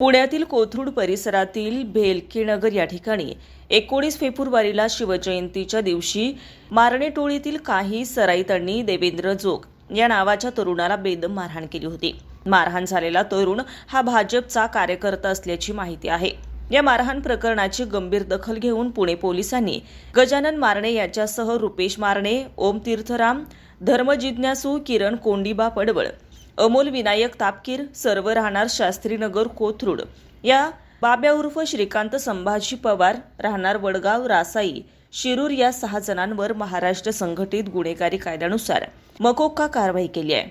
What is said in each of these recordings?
पुण्यातील कोथरूड परिसरातील भेलकीनगर या ठिकाणी एकोणीस फेब्रुवारीला शिवजयंतीच्या दिवशी मारणे टोळीतील काही सराईतांनी देवेंद्र जोग या नावाच्या तरुणाला बेदम मारहाण केली होती. मारहाण झालेला तरुण हा भाजपचा कार्यकर्ता असल्याची माहिती आहे. या मारहाण प्रकरणाची गंभीर दखल घेऊन पुणे पोलिसांनी गजानन मारणे याच्यासह रुपेश मारणे ओम तीर्थराम धर्मजिज्ञासू किरण कोंडिबा पडवळ अमोल विनायक तापकीर सर्व राहणार शास्त्रीनगर कोथरूड. या बाब्या उर्फ श्रीकांत संभाजी पवार राहणार वडगाव रासाई. शिरूर या सहा जणांवर महाराष्ट्र संघटित गुन्हेगारी कायद्यानुसार मकोक्का कारवाई केली आहे.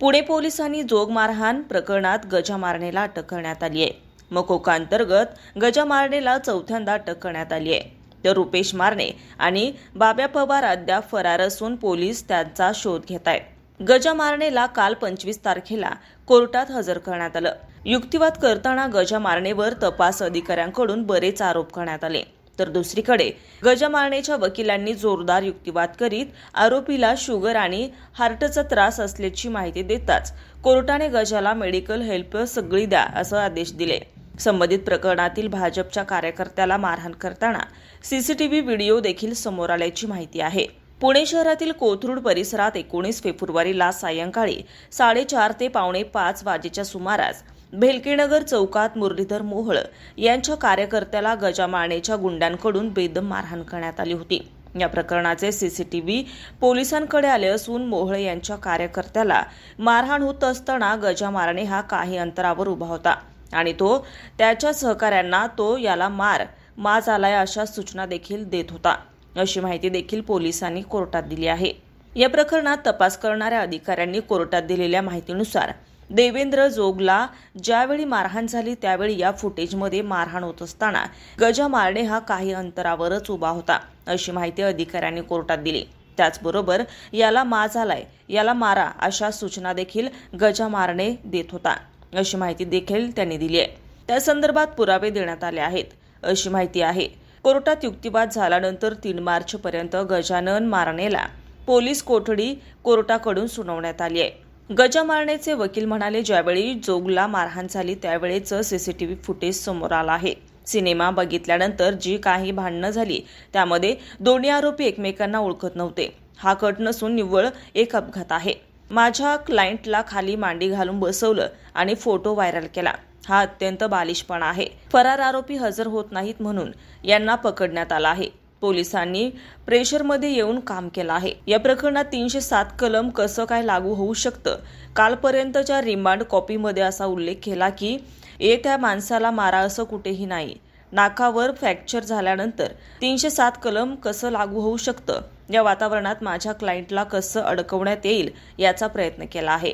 पुणे पोलिसांनी जोग मारहाण प्रकरणात गजा मारणेला अटक करण्यात आली आहे. मकोका अंतर्गत गजा मारणेला चौथ्यांदा अटक करण्यात आली आहे. तर रुपेश मारणे आणि बाब्या पवार अद्याप फरार असून पोलीस त्यांचा शोध घेत आहेत. गजामारणेला काल पंचवीस तारखेला कोर्टात हजर करण्यात आलं. युक्तिवाद करताना गजामारणेवर तपास अधिकाऱ्यांकडून बरेच आरोप करण्यात आले. तर दुसरीकडे गजामारणेच्या वकिलांनी जोरदार युक्तिवाद करीत आरोपीला शुगर आणि हार्टचा त्रास असल्याची माहिती देताच कोर्टाने गजाला मेडिकल हेल्प सगळी द्या असं आदेश दिले. संबंधित प्रकरणातील भाजपच्या कार्यकर्त्याला मारहाण करताना सीसीटीव्ही व्हिडिओ देखील समोर आल्याची माहिती आहे. पुणे शहरातील कोथरूड परिसरात एकोणीस फेब्रुवारीला सायंकाळी साडेचार ते पावणे पाच वाजेच्या सुमारास भेलकेनगर चौकात मुरलीधर मोहळ यांच्या कार्यकर्त्याला गजा गुंड्यांकडून गुंडांकडून बेदम मारहाण करण्यात आली होती. या प्रकरणाचे सीसीटीव्ही पोलिसांकडे आले असून मोहळ यांच्या कार्यकर्त्याला मारहाण होत असताना गजा मारणे हा काही अंतरावर उभा होता आणि तो त्याच्या सहकाऱ्यांना तो याला मार माज आलाय अशा सूचना देखील देत होता. अशी माहिती देखील पोलिसांनी कोर्टात दिली आहे. या प्रकरणात तपास करणाऱ्या अधिकाऱ्यांनी कोर्टात दिलेल्या माहितीनुसार देवेंद्र जोगला ज्यावेळी मारहाण झाली त्यावेळी या फुटेजमध्ये मारहाण होत असताना गजा मारणे हा काही अंतरावरच उभा होता अशी माहिती अधिकाऱ्यांनी कोर्टात दिली. त्याचबरोबर याला मा झालाय याला मारा अशा सूचना देखील गजा मारणे देत होता अशी माहिती देखील त्यांनी दिली आहे. त्या संदर्भात पुरावे देण्यात आले आहेत अशी माहिती आहे. कोर्टात युक्तिवाद झाल्यानंतर तीन मार्चपर्यंत गजानन मारणेला पोलीस कोठडी कोर्टाकडून सुनावण्यात आली आहे. गजा मारणेचे वकील म्हणाले ज्यावेळी जोगला मारहाण झाली त्यावेळेच सीसीटीव्ही फुटेज समोर आला आहे. सिनेमा बघितल्यानंतर जी काही भांडणं झाली त्यामध्ये दोन्ही आरोपी एकमेकांना ओळखत नव्हते. हा कट नसून निव्वळ एक अपघात आहे. माझ्या क्लायंटला खाली मांडी घालून बसवलं आणि फोटो व्हायरल केला. हा अत्यंत बालिशपणा आहे. फरार आरोपी हजर होत नाहीत म्हणून यांना पकडण्यात आला आहे. पोलिसांनी प्रेशरमध्ये येऊन काम केलं आहे. या प्रकरणात तीनशे सात कलम कसं काय लागू होऊ शकतं? कालपर्यंतच्या रिमांड कॉपीमध्ये असा उल्लेख केला की ए त्या माणसाला मारा असं कुठेही नाही. नाकावर फ्रॅक्चर झाल्यानंतर तीनशे सात कलम कसं लागू होऊ शकतं? या वातावरणात माझ्या क्लायंटला कसं अडकवण्यात येईल याचा प्रयत्न केला आहे.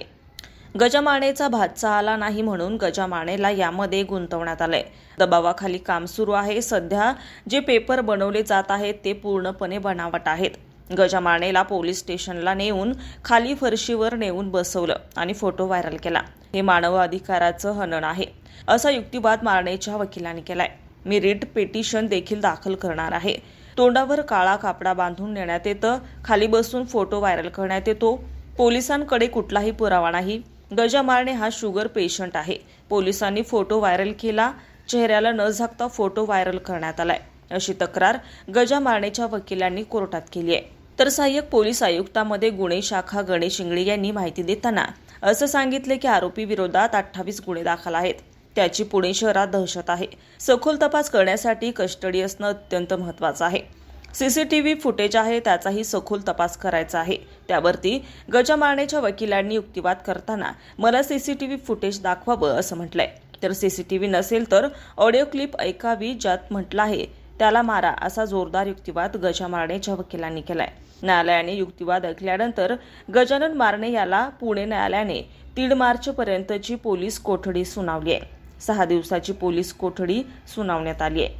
गजमानेचा भातचा आला नाही म्हणून गजामानेला यामध्ये गुंतवण्यात आलंय. दबावाखाली काम सुरू आहे. सध्या जे पेपर बनवले जात आहेत ते पूर्णपणे बनावट आहेत. गजमानेला पोलीस स्टेशनला नेऊन खाली फरशीवर नेऊन बसवलं आणि फोटो व्हायरल केला. हे मानव अधिकाराचं हनन आहे. असा युक्तिवाद मारणेच्या वकिलांनी केलाय. मी रिट पिटिशन देखील दाखल करणार आहे. तोंडावर काळा कापडा बांधून नेण्यात येतं. खाली बसून फोटो व्हायरल करण्यात येतो. पोलिसांकडे कुठलाही पुरावा नाही. गजा मारणे हा शुगर पेशंट आहे. पोलिसांनी फोटो व्हायरल केला. चेहऱ्याला न झाकता फोटो व्हायरल करण्यात आलाय. अशी तक्रार गजा मारणेच्या वकिलांनी कोर्टात केली आहे. तर सहाय्यक पोलीस आयुक्तामध्ये गुन्हे शाखा गणेश इंगळे यांनी माहिती देताना असं सांगितले की आरोपी विरोधात अठ्ठावीस गुन्हे दाखल आहेत. त्याची पुणे शहरात दहशत आहे. सखोल तपास करण्यासाठी कस्टडी असणं अत्यंत महत्त्वाचं आहे. सीसीटीव्ही फुटेज आहे त्याचाही सखोल तपास करायचा आहे. त्यावरती गजा मारण्याच्या वकिलांनी युक्तिवाद करताना मला सीसीटीव्ही फुटेज दाखवावं असं म्हटलंय. तर सीसीटीव्ही नसेल तर ऑडिओ क्लिप ऐकावी ज्यात म्हटलं आहे त्याला मारा असा जोरदार युक्तिवाद गजा मारणेच्या वकिलांनी केलाय. न्यायालयाने युक्तिवाद ऐकल्यानंतर गजानन मारणे याला पुणे न्यायालयाने तीन मार्चपर्यंतची पोलीस कोठडी सुनावली आहे. सहा दिवसाची पोलीस कोठडी सुनावण्यात आली आहे.